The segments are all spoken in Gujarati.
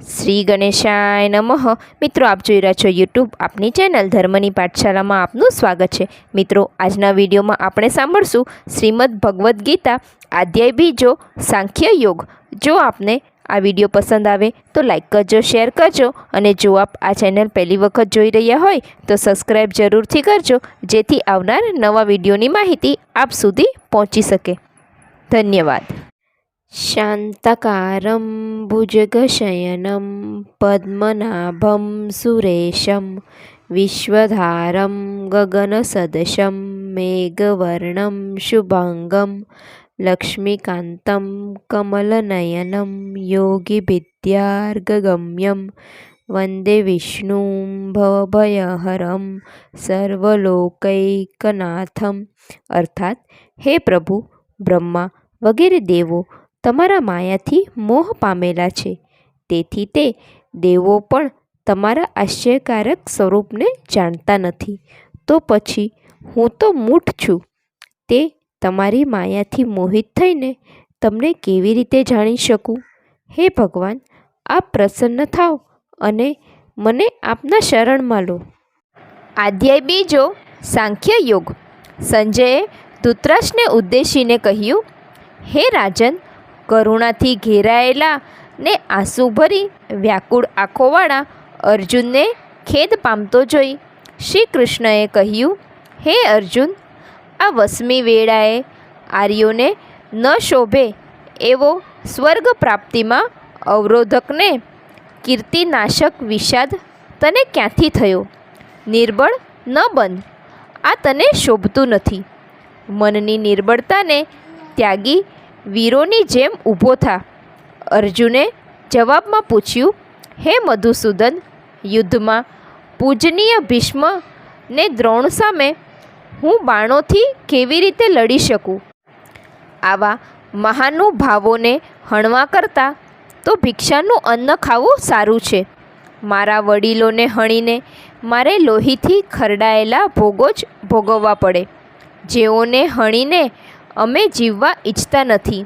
શ્રી ગણેશાય નમઃ. મિત્રો, આપ જોઈ રહ્યા છો યુટ્યુબ આપની ચેનલ ધર્મની પાઠશાલામાં આપનું સ્વાગત છે. મિત્રો, આજના વિડીયોમાં આપણે સાંભળશું શ્રીમદ ભગવદ્ ગીતા, આધ્યાય બીજો, સાંખ્ય યોગ. જો આપને આ વીડિયો પસંદ આવે, તો લાઇક કરજો, શેર કરજો અને જો આપ આ ચેનલ પહેલી વખત જોઈ રહ્યા હોય, તો સબસ્ક્રાઈબ જરૂરથી કરજો, જેથી આવનાર નવા વિડીયોની માહિતી આપ સુધી પહોંચી શકે. ધન્યવાદ. शान्तकारं भुजगशयनं पद्मनाभं सुरेशं विश्वधारं गगनसदशं मेघवर्णं शुभाङ्गं लक्ष्मीकान्तं कमलनयनं योगिविद्यार्गगम्यं वन्दे विष्णुं भवभयहरं सर्वलोकैकनाथम्। अर्थात् हे प्रभु ब्रह्मा वगैरे देवो તમારા માયાથી મોહ પામેલા છે. તેથી તે દેવો પણ તમારા આશ્ચર્યકારક સ્વરૂપને જાણતા નથી. તો પછી હું તો મૂઠ છું. તે તમારી માયાથી મોહિત થઈને તમને કેવી રીતે જાણી શકું? હે ભગવાન, આપ પ્રસન્ન થાઓ અને મને આપના શરણમાં લો. આધ્યાય બીજો, સાંખ્ય યોગ. સંજયે ધૂતરાશને ઉદ્દેશીને કહ્યું, હે રાજન કરુણાથી ઘેરાયેલા ને આંસુ ભરી વ્યાકુળ આંખોવાળા અર્જુનને ખેદ પામતો જોઈ શ્રી કૃષ્ણએ કહ્યું, હે અર્જુન, આ વસમી વેળાએ આર્યોને ન શોભે એવો સ્વર્ગ પ્રાપ્તિમાં અવરોધકને કીર્તિનાશક વિષાદ તને ક્યાંથી થયો? નિર્બળ ન બન, આ તને શોભતું નથી. મનની નિર્બળતાને ત્યાગી વીરોની જેમ ઊભો થા. અર્જુને જવાબમાં પૂછ્યું, હે મધુસૂદન, યુદ્ધમાં પૂજનીય ભીષ્મ ને દ્રોણ સામે હું બાણોથી કેવી રીતે લડી શકું? આવા મહાનુભાવોને હણવા કરતાં તો ભિક્ષાનું અન્ન ખાવું સારું છે. મારા વડીલોને હણીને મારે લોહીથી ખરડાયેલા ભોગો જ ભોગવવા પડે. જેઓને હણીને અમે જીવવા ઈચ્છતા નથી.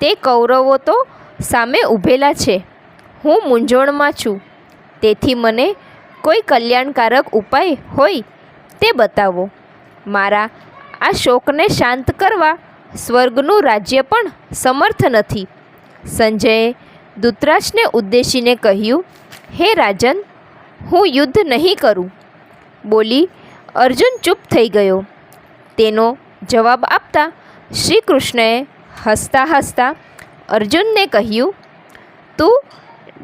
તે કૌરવો તો સામે ઊભેલા છે. હું મૂંઝવણમાં છું. તેથી મને કોઈ કલ્યાણકારક ઉપાય હોય તે બતાવો. મારા આ શોકને શાંત કરવા સ્વર્ગનું રાજ્ય પણ સમર્થ નથી. સંજયે દૂતરાજને ઉદ્દેશીને કહ્યું, હે રાજન, હું યુદ્ધ નહીં કરું. બોલી અર્જુન ચૂપ થઈ ગયો. તેનો જવાબ આપતા શ્રી કૃષ્ણએ હસતા હસતા અર્જુનને કહ્યું, તું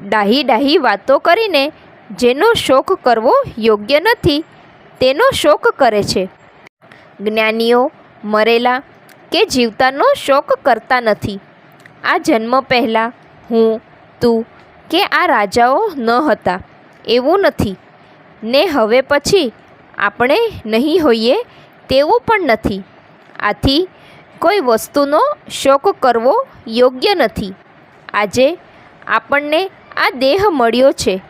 ડાહી ડાહી વાતો કરીને જેનો શોક કરવો યોગ્ય નથી, તેનો શોક કરે છે. જ્ઞાનીઓ મરેલા કે જીવતાનો શોક કરતા નથી. આ જન્મ પહેલાં હું, તું કે આ રાજાઓ ન હતા, એવું નથી. ને હવે પછી આપણે નહીં હોઈએ તેવું પણ નથી. આથી કોઈ વસ્તુનો શોખ કરવો યોગ્ય નથી. આજે આપણને આ દેહ મળ્યો છે.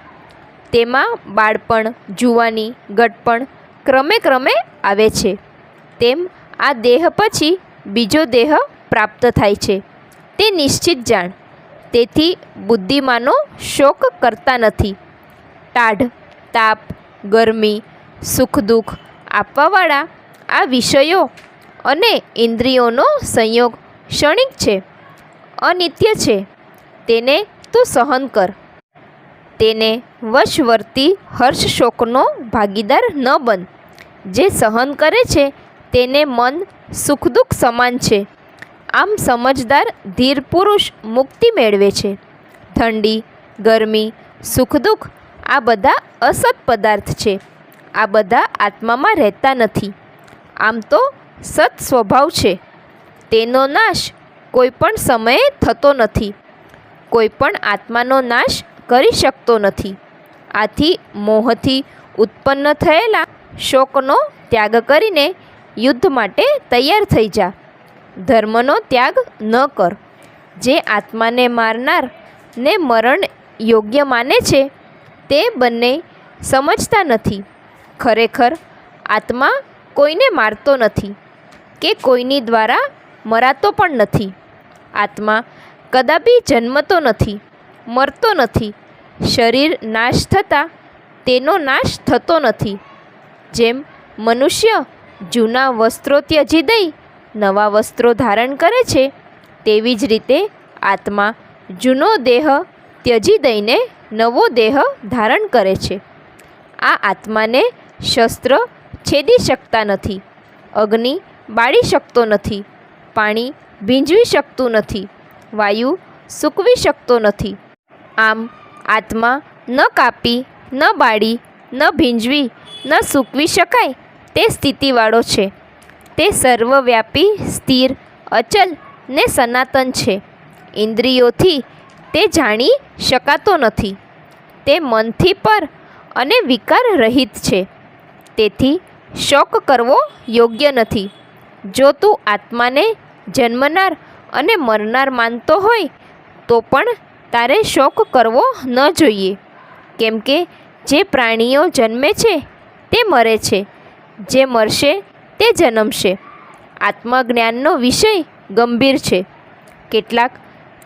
તેમાં બાળપણ, જુવાની ગટપણ ક્રમે ક્રમે આવે છે. તેમ આ દેહ પછી બીજો દેહ પ્રાપ્ત થાય છે. તે નિશ્ચિત જાણ. તેથી બુદ્ધિમાનો શોક કરતા નથી. ટાઢ તાપ, ગરમી સુખ દુઃખ આપવાવાળા આ વિષયો અને ઇન્દ્રિયોનો સંયોગ ક્ષણિક છે, અનિત્ય છે, તેને તું સહન કર. તેને વશવર્તી હર્ષ શોકનો ભાગીદાર ન બન. જે સહન કરે છે, તેને મન સુખ દુઃખ સમાન છે. આમ સમજદાર ધીર પુરુષ મુક્તિ મેળવે છે. ઠંડી, ગરમી સુખ દુઃખ આ બધા અસત પદાર્થ છે. આ બધા આત્મામાં રહેતા નથી. આમ તો સત સ્વભાવ છે. તેનો નાશ કોઈ પણ સમયે થતો નથી. કોઈ પણ આત્માનો નાશ કરી શકતો નથી. આથી મોહથી ઉત્પન્ન થયેલા શોકનો ત્યાગ કરીને યુદ્ધ માટે તૈયાર થઈ જા. ધર્મનો ત્યાગ ન કર. જે આત્માને મારનાર ને મરણ યોગ્ય માને છે, તે બંને સમજતા નથી. ખરેખર આત્મા કોઈને મારતો નથી. કે કોઈની દ્વારા મરાતો પણ નથી. આત્મા કદાપી જન્મતો નથી, મરતો નથી, શરીર નાશ થતાં તેનો નાશ થતો નથી. જેમ મનુષ્ય જૂના વસ્ત્રો ત્યજી દઈ નવા વસ્ત્રો ધારણ કરે છે, તેવી જ રીતે આત્મા જૂનો દેહ ત્યજી દઈને નવો દેહ ધારણ કરે છે. આ આત્માને શસ્ત્ર છેદી શકતા નથી. અગ્નિ બાળી શકતો નથી, પાણી ભીંજવી શકતું નથી, વાયુ સૂકવી શકતો નથી. આમ આત્મા ન કાપી, ન બાળી, ન ભીંજવી, ન સૂકવી શકાય તે સ્થિતિવાળો છે. તે સર્વવ્યાપી, સ્થિર, અચલ ને સનાતન છે. ઇન્દ્રિયોથી તે જાણી શકાતો નથી. તે મનથી પર અને વિકાર રહિત છે. તેથી શોક કરવો યોગ્ય નથી. જો તું આત્માને જન્મનાર અને મરનાર માનતો હોય, તો પણ તારે શોક કરવો ન જોઈએ. કેમ કે જે પ્રાણીઓ જન્મે છે, તે મરે છે. જે મરશે, તે જન્મશે. આત્મજ્ઞાનનો વિષય ગંભીર છે. કેટલાક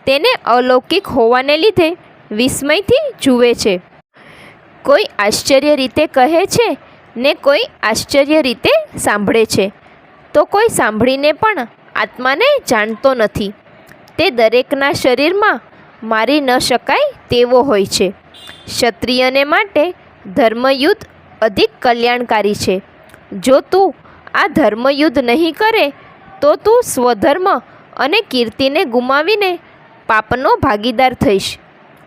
તેને અલૌકિક હોવાને લીધે વિસ્મયથી જુએ છે. કોઈ આશ્ચર્ય રીતે કહે છે ને કોઈ આશ્ચર્ય રીતે સાંભળે છે. તો કોઈ સાંભળીને પણ આત્માને જાણતો નથી. તે દરેકના શરીરમાં મારી ન શકાય તેવો હોય છે. ક્ષત્રિયને માટે ધર્મયુદ્ધ અધિક કલ્યાણકારી છે. જો તું આ ધર્મયુદ્ધ નહીં કરે, તો તું સ્વધર્મ અને કીર્તિને ગુમાવીને પાપનો ભાગીદાર થઈશ.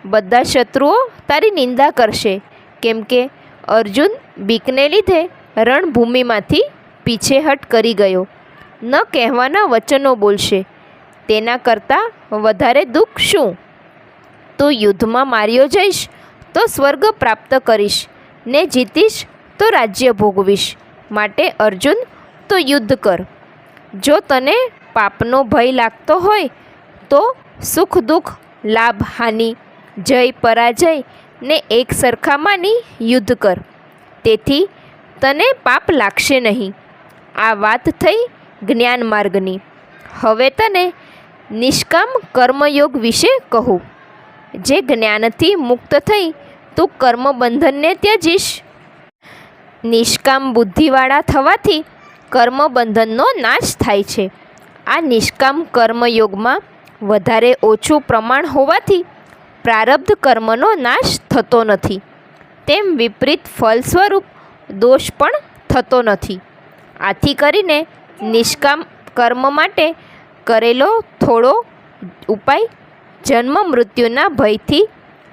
બધા શત્રુઓ તારી નિંદા કરશે, કેમ કે અર્જુન બીકને લીધે રણભૂમિમાંથી પીછેહટ કરી ગયો. ન કહેવાના વચનો બોલશે. તેના કરતાં વધારે દુઃખ શું? તું યુદ્ધમાં માર્યો જઈશ, તો સ્વર્ગ પ્રાપ્ત કરીશ. ને જીતીશ, તો રાજ્ય ભોગવીશ. માટે અર્જુન, તો યુદ્ધ કર. જો તને પાપનો ભય લાગતો હોય, તો સુખ, દુઃખ, લાભ, હાનિ, જય, પરાજય ને એક સરખા યુદ્ધ કર. તેથી તને પાપ લાગશે નહીં. આ વાત થઈ જ્ઞાન માર્ગની. હવે તને નિષ્કામ કર્મયોગ વિશે કહું. જે જ્ઞાનથી મુક્ત થઈ તું કર્મબંધનને ત્યજીશ. નિષ્કામ બુદ્ધિવાળા થવાથી કર્મબંધનનો નાશ થાય છે. આ નિષ્કામ કર્મયોગમાં વધારે ઓછું પ્રમાણ હોવાથી પ્રારબ્ધ કર્મનો નાશ થતો નથી. તેમ વિપરીત ફળ સ્વરૂપ દોષ પણ થતો નથી. આથી કરીને નિષ્કામ કર્મ માટે કરેલો થોડો ઉપાય જન્મ મૃત્યુના ભયથી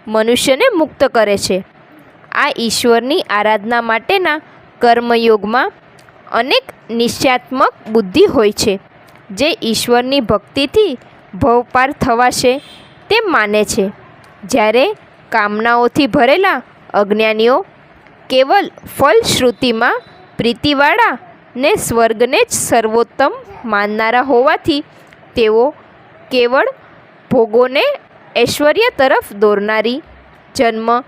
મનુષ્યને મુક્ત કરે છે. આ ઈશ્વરની આરાધના માટેના કર્મયોગમાં અનેક નિશ્ચયાત્મક બુદ્ધિ હોય છે, જે ઈશ્વરની ભક્તિથી ભવપાર થવાશે તેમ માને છે. જ્યારે કામનાઓથી ભરેલા અજ્ઞાનીઓ કેવલ ફલશ્રુતિમાં પ્રીતિવાળા ને સ્વર્ગને જ સર્વોત્તમ માનનારા હોવાથી તેઓ કેવળ ભોગોને ઐશ્વર્ય તરફ દોરનારી, જન્મ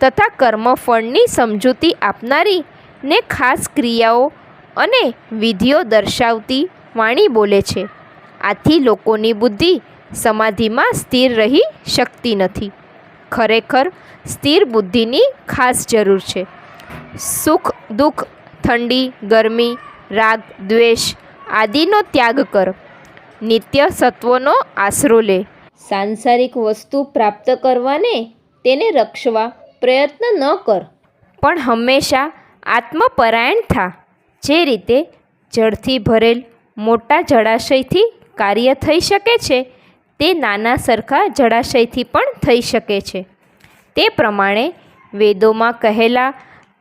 તથા કર્મફળની સમજૂતી આપનારી ને ખાસ ક્રિયાઓ અને વિધિઓ દર્શાવતી વાણી બોલે છે. આથી લોકોની બુદ્ધિ સમાધિમાં સ્થિર રહી શકતી નથી. ખરેખર સ્થિર બુદ્ધિની ખાસ જરૂર છે. સુખ, દુઃખ, ઠંડી, ગરમી રાગ દ્વેષ આદિનો ત્યાગ કર. નિત્ય સત્વનો આશરો લે. સાંસારિક વસ્તુ પ્રાપ્ત કરવાને તેને રક્ષવા પ્રયત્ન ન કર. પણ હંમેશા આત્મપરાયણ થા જે રીતે જળથી ભરેલ મોટા જળાશયથી કાર્ય થઈ શકે છે તે નાના સરખા જળાશયથી પણ થઈ શકે છે. તે પ્રમાણે વેદોમાં કહેલા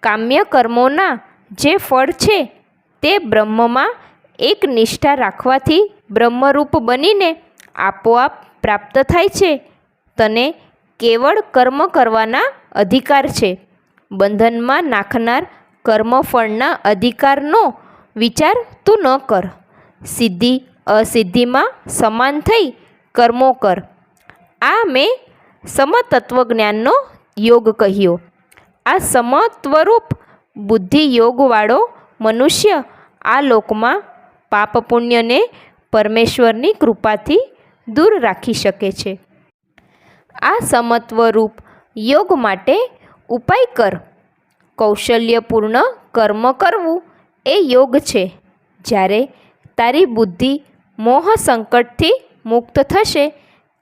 કામ્ય કર્મોના જે ફળ છે તે બ્રહ્મમાં એક નિષ્ઠા રાખવાથી બ્રહ્મરૂપ બનીને આપોઆપ પ્રાપ્ત થાય છે. તને કેવળ કર્મ કરવાના અધિકાર છે. બંધનમાં નાખનાર કર્મફળના અધિકારનો વિચાર તું ન કર. સિદ્ધિ અસિદ્ધિમાં સમાન થઈ કર્મો કર. આ મેં સમતત્વજ્ઞાનનો યોગ કહ્યો. આ સમત્વરૂપ બુદ્ધિ યોગવાળો મનુષ્ય આ લોકમાં પાપ પુણ્યને પરમેશ્વરની કૃપાથી દૂર રાખી શકે છે. આ સમત્વરૂપ યોગ માટે ઉપાય કર. કૌશલ્યપૂર્ણ કર્મ કરવું એ યોગ છે. જ્યારે તારી બુદ્ધિ મોહ સંકટથી મુક્ત થશે,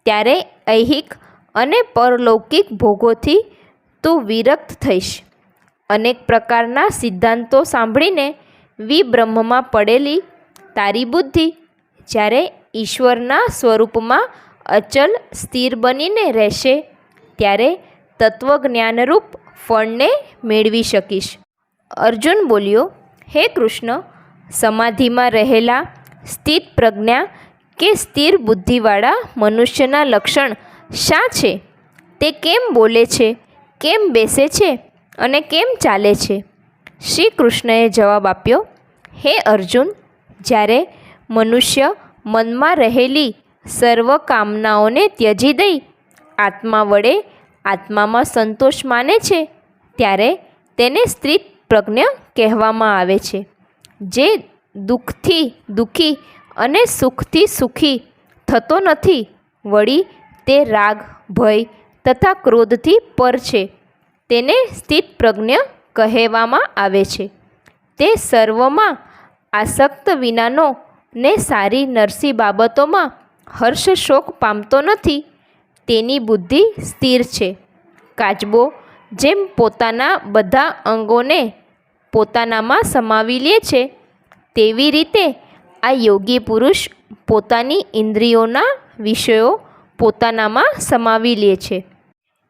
ત્યારે ઐહિક અને પરલૌકિક ભોગોથી તું વિરક્ત થઈશ. અનેક પ્રકારના સિદ્ધાંતો સાંભળીને વિબ્રહ્મમાં પડેલી તારી બુદ્ધિ જ્યારે ઈશ્વરના સ્વરૂપમાં અચલ, સ્થિર બનીને રહેશે, ત્યારે તત્વજ્ઞાનરૂપ ફળને મેળવી શકીશ. અર્જુન બોલ્યો, હે કૃષ્ણ, સમાધિમાં રહેલા સ્થિત પ્રજ્ઞા કે સ્થિર બુદ્ધિવાળા મનુષ્યના લક્ષણ શા છે? તે કેમ બોલે છે? કેમ બેસે છે? અને કેમ ચાલે છે? શ્રી કૃષ્ણએ જવાબ આપ્યો, હે અર્જુન, જ્યારે મનુષ્ય મનમાં રહેલી સર્વ કામનાઓને ત્યજી દઈ આત્મા વડે આત્મામાં સંતોષ માને છે, ત્યારે તેને સ્ત્રી પ્રજ્ઞ કહેવામાં આવે છે, જે દુઃખથી દુઃખી અને સુખથી સુખી થતો નથી, વળી તે રાગ, ભય તથા ક્રોધથી પર છે. તેને સ્થિત પ્રજ્ઞ કહેવામાં આવે છે. તે સર્વમાં આસક્ત વિનાનો ને સારી નરસી બાબતોમાં હર્ષ શોક પામતો નથી, તેની બુદ્ધિ સ્થિર છે. કાચબો જેમ પોતાના બધા અંગોને પોતાનામાં સમાવી લે છે, તેવી રીતે આ યોગી પુરુષ પોતાની ઇન્દ્રિયોના વિષયો પોતાનામાં સમાવી લે છે.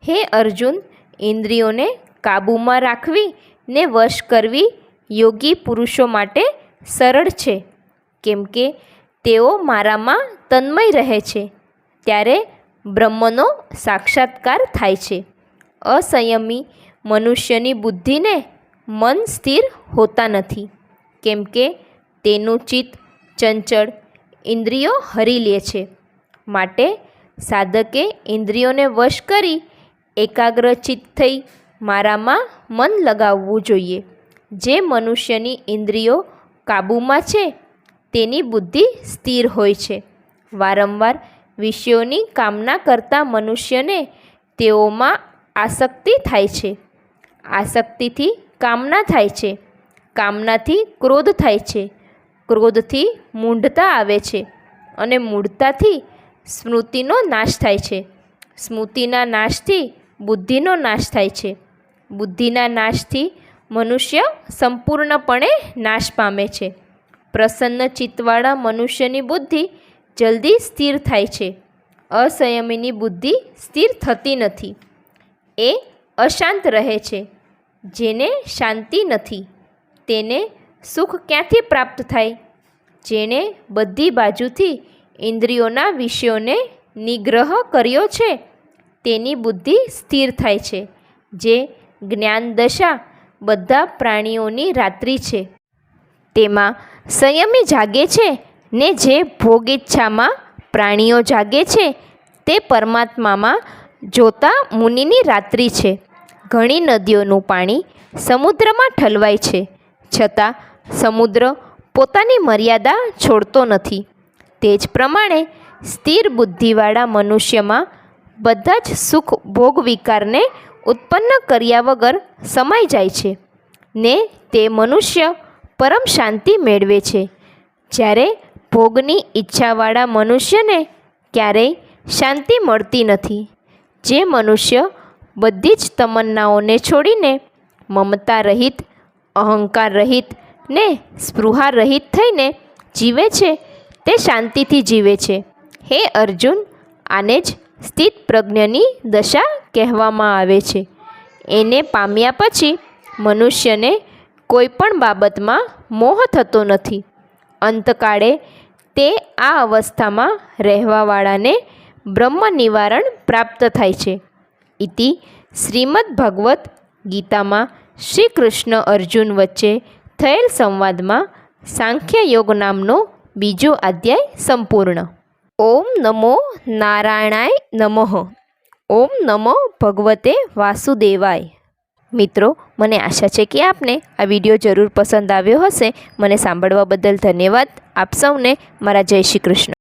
હે અર્જુન ઇન્દ્રિયોને કાબૂમાં રાખવી ને વશ કરવી યોગી પુરુષો માટે સરળ છે. કેમ કે તેઓ મારામાં તન્મય રહે છે, ત્યારે બ્રહ્મનો સાક્ષાત્કાર થાય છે. અસંયમી મનુષ્યની બુદ્ધિને મન સ્થિર હોતા નથી, કેમ કે તેનું ચિત્ત ચંચળ ઇન્દ્રિયો હરી લે છે. માટે સાધકે ઇન્દ્રિયોને વશ કરી એકાગ્રચિત થઈ મારામાં મન લગાવવું જોઈએ. જે મનુષ્યની ઇન્દ્રિયો કાબૂમાં છે, તેની બુદ્ધિ સ્થિર હોય છે. વારંવાર વિષયોની કામના કરતા મનુષ્યને તેઓમાં આસક્તિ થાય છે. આસક્તિથી કામના થાય છે. કામનાથી ક્રોધ થાય છે. ક્રોધથી મૂઢતા આવે છે અને મૂઢતાથી સ્મૃતિનો નાશ થાય છે. સ્મૃતિના નાશથી બુદ્ધિનો નાશ થાય છે. બુદ્ધિના નાશથી મનુષ્ય સંપૂર્ણપણે નાશ પામે છે. પ્રસન્ન ચિત્તવાળા મનુષ્યની બુદ્ધિ જલ્દી સ્થિર થાય છે. અસંયમીની બુદ્ધિ સ્થિર થતી નથી. એ અશાંત રહે છે, જેને શાંતિ નથી. તેને સુખ ક્યાંથી પ્રાપ્ત થાય? જેણે બધી બાજુથી ઇન્દ્રિયોના વિષયોને નિગ્રહ કર્યો છે તેની બુદ્ધિ સ્થિર થાય છે, જે જ્ઞાન દશા બધા પ્રાણીઓની રાત્રિ છે. તેમાં સંયમી જાગે છે ને જે ભોગ ઈચ્છામાં પ્રાણીઓ જાગે છે, તે પરમાત્મામાં જોતા મુનિની રાત્રિ છે. ઘણી નદીઓનું પાણી સમુદ્રમાં ઠલવાય છે, છતાં સમુદ્ર પોતાની મર્યાદા છોડતો નથી. તે જ પ્રમાણે સ્થિર બુદ્ધિવાળા મનુષ્યમાં બધા જ સુખ ભોગ વિકારને ઉત્પન્ન કર્યા વગર સમાઈ જાય છે ને તે મનુષ્ય પરમ શાંતિ મેળવે છે. જ્યારે ભોગની ઈચ્છાવાળા મનુષ્યને ક્યારેય શાંતિ મળતી નથી, જે મનુષ્ય બધી જ તમન્નાઓને છોડીને મમતા રહિત, અહંકાર રહિત ને સ્પૃહા રહિત થઈને જીવે છે, તે શાંતિથી જીવે છે. હે અર્જુન, આને જ સ્થિત પ્રજ્ઞની દશા કહેવામાં આવે છે. એને પામ્યા પછી મનુષ્યને કોઈ પણ બાબતમાં મોહ થતો નથી. અંતકાળે તે આ અવસ્થામાં રહેવાવાળાને બ્રહ્મ નિવારણ પ્રાપ્ત થાય છે. ઇતિ શ્રીમદ્ ભગવદ્ ગીતામાં શ્રી કૃષ્ણ અર્જુન વચ્ચે થયેલ સંવાદમાં સાંખ્ય યોગ નામનો બીજો અધ્યાય સંપૂર્ણ. ઓમ નમો નારાયણાય નમઃ. ઓમ નમો ભગવતે વાસુદેવાય. મિત્રો, મને આશા છે કે આપને આ વીડિયો જરૂર પસંદ આવ્યો હશે. મને સાંભળવા બદલ ધન્યવાદ. આપ સૌને મારા જય શ્રી કૃષ્ણ.